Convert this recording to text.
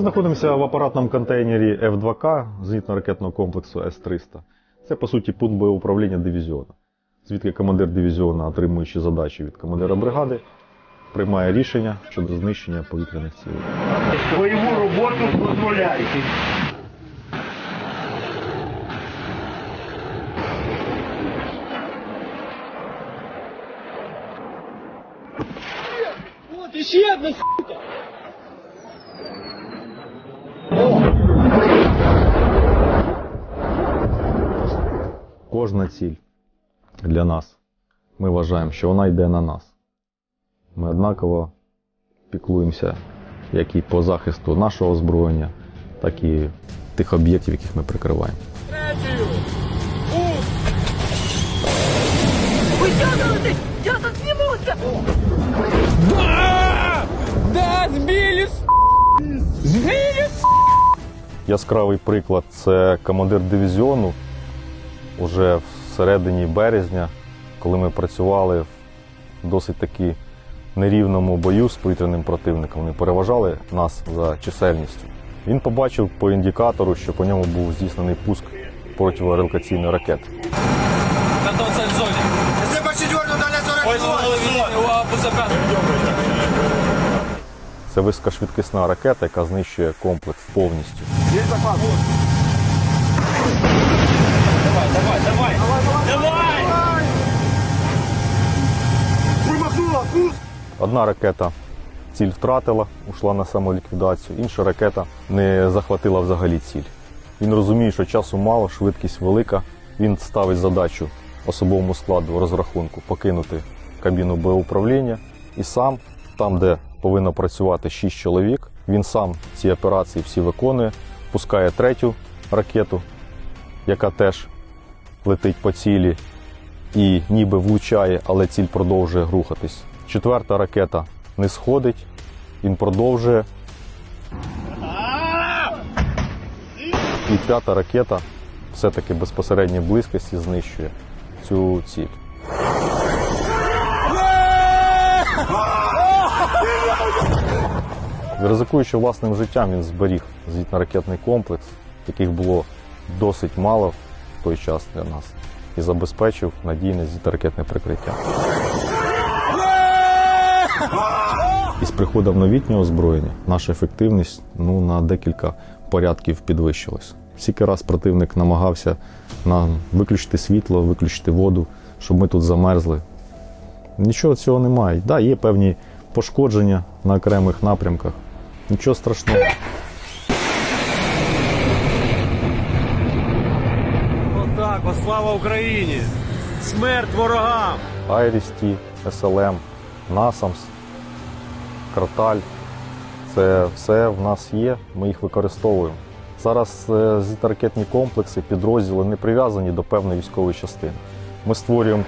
знаходимося в апаратному контейнері F2К зенітно-ракетного комплексу С-300. Це, по суті, пункт бойового управління дивізіону, звідки командир дивізіону, отримуючи задачі від командира бригади, приймає рішення щодо знищення повітряних цілей. Бойову роботу дозволяєте. Вот еще одна Кожна ціль для нас. Ми вважаємо, що вона йде на нас. Ми однаково піклуємося як і по захисту нашого озброєння, так і тих об'єктів, яких ми прикриваємо. Пуск! Вытягивайтесь! Я тут снимусь! Да! Да, сбили, с***! Сбили, с***! Яскравий приклад це командир дивізіону уже в середині березня, коли ми працювали в досить таки нерівному бою з повітряним противником. Вони переважали нас за чисельністю. Він побачив по індикатору, що по ньому був здійснений пуск противорелокаційної ракети. Це високошвидкісна ракета, яка знищує комплекс повністю. Одна ракета ціль втратила, ушла на самоліквідацію, інша ракета не захватила взагалі ціль. Він розуміє, що часу мало, швидкість велика. Він ставить задачу особовому складу розрахунку покинути кабіну боєуправління і сам, там, де повинно працювати 6 чоловік, він сам ці операції всі виконує, пускає третю ракету, яка теж летить по цілі і ніби влучає, але ціль продовжує рухатись. Четверта ракета не сходить, він продовжує. І п'ята ракета все-таки безпосередньо близькості знищує цю ціль. Ризикуючи власним життям, він зберіг зенітно-ракетний комплекс, яких було досить мало в той час для нас, і забезпечив надійне зенітно-ракетне прикриття. І з приходом новітнього озброєння наша ефективність ну, на декілька порядків підвищилась. Скільки раз противник намагався нам виключити світло, виключити воду, щоб ми тут замерзли. Нічого цього немає. Так, да, є певні пошкодження на окремих напрямках. Нічого страшного. Отак, от слава Україні! Смерть ворогам! Айрісті, СЛМ, Насамс, Карталь. Це все в нас є, ми їх використовуємо. Зараз е, зенітно-ракетні комплекси, підрозділи не прив'язані до певної військової частини. Ми створюємо